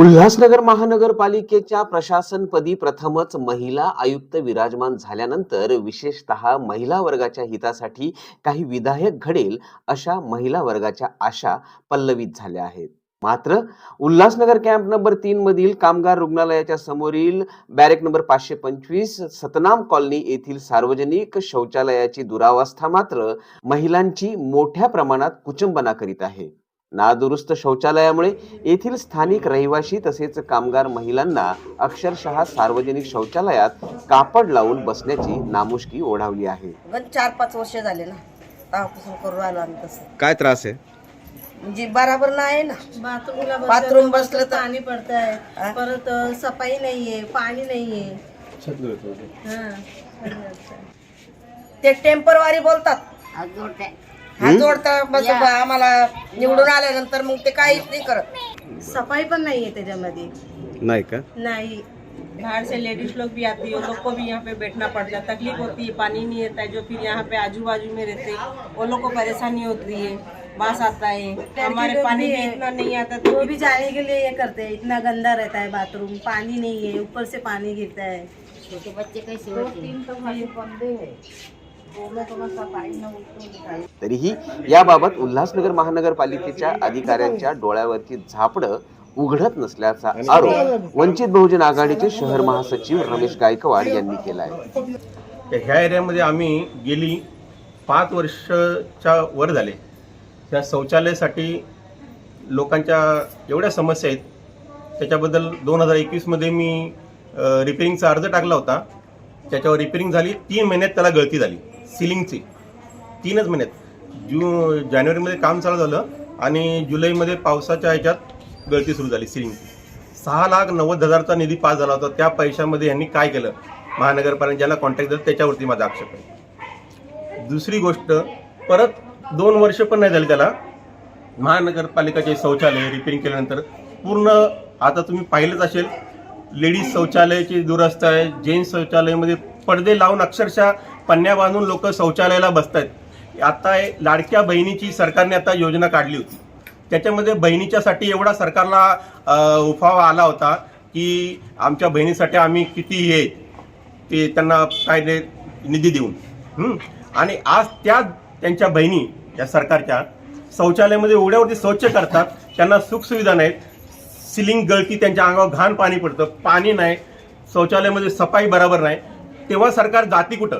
उल्हासनगर महानगरपालिकेच्या प्रशासनपदी प्रथमच महिला आयुक्त विराजमान झाल्यानंतर विशेषतः महिला वर्गाच्या हितासाठी काही विधायक घडेल अशा महिला वर्गाच्या आशा पल्लवित झाल्या आहेत. मात्र उल्हासनगर कॅम्प नंबर तीन मधील कामगार रुग्णालयाच्या समोरील बॅरेक नंबर पाचशे पंचवीस सतनाम कॉलनी येथील सार्वजनिक शौचालयाची दुरावस्था मात्र महिलांची मोठ्या प्रमाणात कुचंबना करीत आहे. नादुरुस्त शौचालयामुळे येथील स्थानिक रहिवासी तसेच कामगार महिलांना अक्षरशः सार्वजनिक शौचालयात कापड लावून बसण्याची नामुष्की ओढावली आहे. गण चार पाच वर्ष झाले ना तेव्हापासून करू राहिलो आम्ही तसं. काय त्रास आहे? म्हणजे बराबर नाही ना. बाथरूमला बाथरूम बसलं तर- पाणी पडत आहे हा? परत अ, सफाई नाहीये पाणी नाहीये. हा. ते टेम्परवारी बोलतात. हात जोडता बस आम्हाला निवडून आल्यानंतर मग ते काहीच नाही करत. सफ़ाई पण नाहीये त्याच्यामध्ये. नाही का? नाही. बाहर से लेडीज़ लोग भी आती है वो लोग को भी यहाँ पे बैठना पड़ता है तकलीफ़ होती है पानी नहीं रहता है जो फिर यहाँ पे आजू बाजू में रहते. हैं वो लोग को परेशानी होती है बास आता है. हमारे पानी भी इतना नहीं आता वो तो भी जाने के लिए ये करते हैं इतना गंदा रहता है बाथरूम पानी नहीं है ऊपर से पानी गिरता है। तरीही याबाबत उल्हासनगर महानगरपालिकेच्या अधिकाऱ्यांच्या डोळ्यावरची झापडं उघडत नसल्याचा आरोप वंचित बहुजन आघाडीचे शहर महासचिव रमेश गायकवाड यांनी केलाय. तर ह्या एरियामध्ये आम्ही गेली पाच वर्षाच्या वर झाले. त्या शौचालयासाठी लोकांच्या एवढ्या समस्या आहेत. त्याच्याबद्दल दोन हजार एकवीसमध्ये मी रिपेरिंगचा अर्ज टाकला होता. त्याच्यावर रिपेरिंग झाली. तीन महिन्यात त्याला गळती झाली. सिलिंगचे. तीनच महिन्यात. जू जानेवारीमध्ये काम चालू झालं आणि जुलैमध्ये पावसाच्या ह्याच्यात गळती सुरू झाली सिलिंगची. सहा लाख नव्वद हजारचा निधी पास झाला होता. त्या पैशामध्ये यांनी काय केलं? महानगरपालिका ज्याला कॉन्टॅक्ट दिला त्याच्यावरती माझा आक्षेप आहे. दुसरी गोष्ट परत दोन वर्ष पण नाही झाली त्याला. महानगरपालिकाचे शौचालय रिपेरिंग केल्यानंतर पूर्ण आता तुम्ही पाहिलंच असेल लेडीज शौचालयाची दुरस्थ आहे जेंट्स शौचालयामध्ये पडदे लावून अक्षरशः पन्न्या बांधून लोक शौचालयाला बसत आहेत आता लाडक्या बहिणीची सरकारने आता योजना काढली होती. त्याच्यामध्ये बहिणीच्यासाठी एवढा सरकारला उफावा आला होता की आमच्या बहिणीसाठी आम्ही किती हे ते त्यांना काय निधी देऊन. आणि आज त्या त्यांच्या बहिणी या सरकारच्या शौचालयामध्ये एवढ्यावरती स्वच्छ करतात त्यांना सुखसुविधा नाहीत. सिलिंग गळती त्यांच्या अंगावर घाण पाणी पडतं. पाणी नाही शौचालयामध्ये सफाई बरोबर नाही. तेव्हा सरकार जाती कुठं?